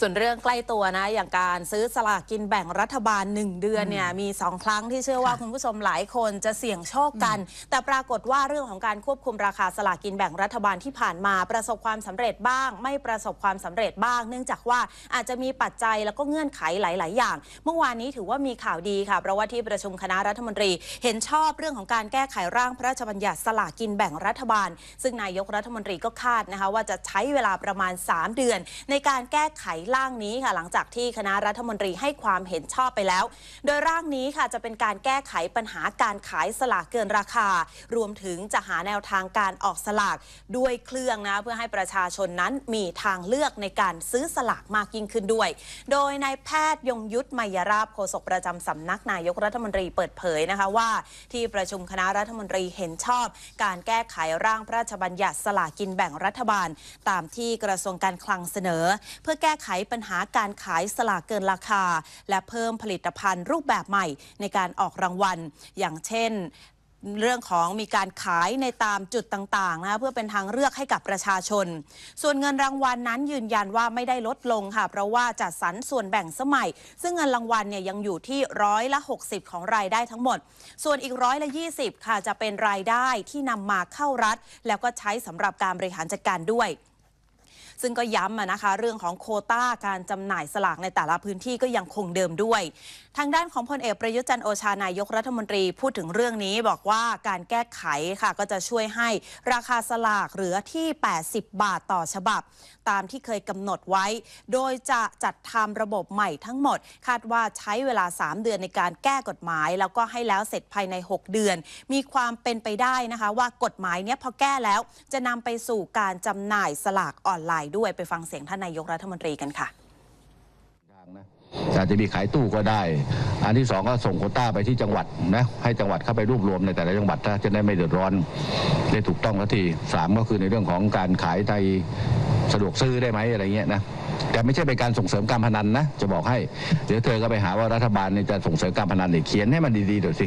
ส่วนเรื่องใกล้ตัวนะ อย่างการซื้อสลากกินแบ่งรัฐบาล 1 เดือนเนี่ยมี 2 ครั้งที่เชื่อว่าค่ะคุณผู้ชมหลายคนจะเสี่ยงโชคกัน แต่ปรากฏว่าเรื่องของการควบคุมราคาสลากกินแบ่งรัฐบาลที่ผ่านมา ประสบความสำเร็จบ้าง ไม่ประสบความสำเร็จบ้าง เนื่องจากว่าอาจจะมีปัจจัยแล้วก็เงื่อนไขหลาย ๆ อย่าง เมื่อวานนี้ถือว่ามีข่าวดีค่ะเพราะว่าที่ประชุมคณะรัฐมนตรี เห็นชอบเรื่องของการแก้ไขร่างพระราชบัญญัติสลากกินแบ่งรัฐบาล ซึ่งนายกรัฐมนตรีก็คาดนะคะว่าจะใช้เวลาประมาณ 3 เดือน ในการแก้ไขร่างนี้ค่ะ หลังจากที่คณะรัฐมนตรีให้ความเห็นชอบไปแล้ว โดยร่างนี้ค่ะจะเป็นการแก้ไขปัญหาการขายสลากเกินราคา รวมถึงจะหาแนวทางการออกสลากด้วยเครื่องนะเพื่อให้ประชาชนนั้นมีทางเลือกในการซื้อสลากมากยิ่งขึ้นด้วย โดยนายแพทย์ยงยุทธไมยราบโฆษกประจำสำนักนายกรัฐมนตรีเปิดเผยนะคะว่า ที่ประชุมคณะรัฐมนตรีเห็นชอบ การแก้ไขร่างพระราชบัญญัติสลากกินแบ่งรัฐบาล ตามที่กระทรวงการคลังเสนอ เพื่อแก้ไขปัญหาการขายสลากเกินราคา และเพิ่มผลิตภัณฑ์รูปแบบใหม่ในการออกรางวัล อย่างเช่นเรื่องของมีการขายในตามจุดต่างๆนะเพื่อเป็นทางเลือกให้กับประชาชน ส่วนเงินรางวัลนั้นยืนยันว่าไม่ได้ลดลงค่ะ เพราะว่าจัดสรรส่วนแบ่งสมัย ซึ่งเงินรางวัลเนี่ยยังอยู่ที่ร้อยละ 60 ของรายได้ทั้งหมด ส่วนอีกร้อยละ 20 ค่ะจะเป็นรายได้ที่นำมาเข้ารัฐ แล้วก็ใช้สำหรับการบริหารจัดการด้วย ซึ่งก็ย้ำนะคะ เรื่องของโคต้าการจำหน่ายสลากในแต่ละพื้นที่ก็ยังคงเดิมด้วย ทางด้านของพลเอกประยุทธ์จันโอชานายกรัฐมนตรีพูดถึงเรื่องนี้บอกว่าการแก้ไขค่ะก็จะช่วยให้ราคาสลากเหลือที่ 80 บาทต่อฉบับ ตามที่เคยกำหนดไว้ โดยจะจัดทำระบบใหม่ทั้งหมด คาดว่าใช้เวลา 3 เดือนในการแก้กฎหมาย แล้วก็ให้แล้วเสร็จภายใน 6 เดือน มีความเป็นไปได้นะคะ ว่ากฎหมายเนี้ยพอแก้แล้วจะนำไปสู่การจำหน่ายสลากออนไลน์ด้วยไปฟังเสียงท่านนายกรัฐมนตรีกันค่ะทางนะอาจจะมีขายตู้ก็ได้ อันที่สองก็ส่งโคต้าไปที่จังหวัดนะให้จังหวัดเข้าไปรวบรวมในแต่ละจังหวัดถ้าจะได้ไม่เดือดร้อนได้ถูกต้องทันทีสามก็คือในเรื่องของการขายในสะดวกซื้อได้ไหมอะไรเงี้ยนะแต่ไม่ใช่เป็นการส่งเสริมการพนันนะจะบอกให้เดี๋ยวเธอก็ไปหาว่ารัฐบาลนี่จะส่งเสริมการพนันเนี่ยเขียนให้มันดีๆเดี๋ยวสิ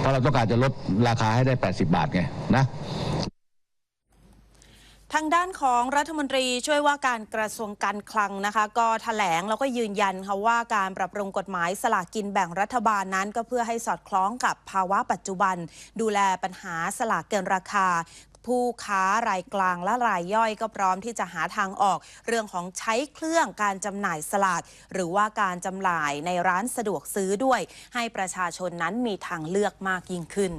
เพราะเราต้องการจะลดราคาให้ได้ 80 บาทไงนะ ทางด้านของรัฐมนตรีช่วยว่าการกระทรวงการคลังนะคะ ก็ถแถลงแล้วก็ยืนยันค่ะว่าการปรับปรุงกฎหมายสลากกินแบ่งรัฐบาลนั้น ก็เพื่อให้สอดคล้องกับภาวะปัจจุบัน ดูแลปัญหาสลากเกินราคาผู้ค้ารายกลางและรายย่อยก็พร้อมที่จะหาทางออก เรื่องของใช้เครื่องการจำหน่ายสลากหรือว่าการจำหน่ายในร้านสะดวกซื้อด้วย ให้ประชาชนนั้นมีทางเลือกมากยิ่งขึ้น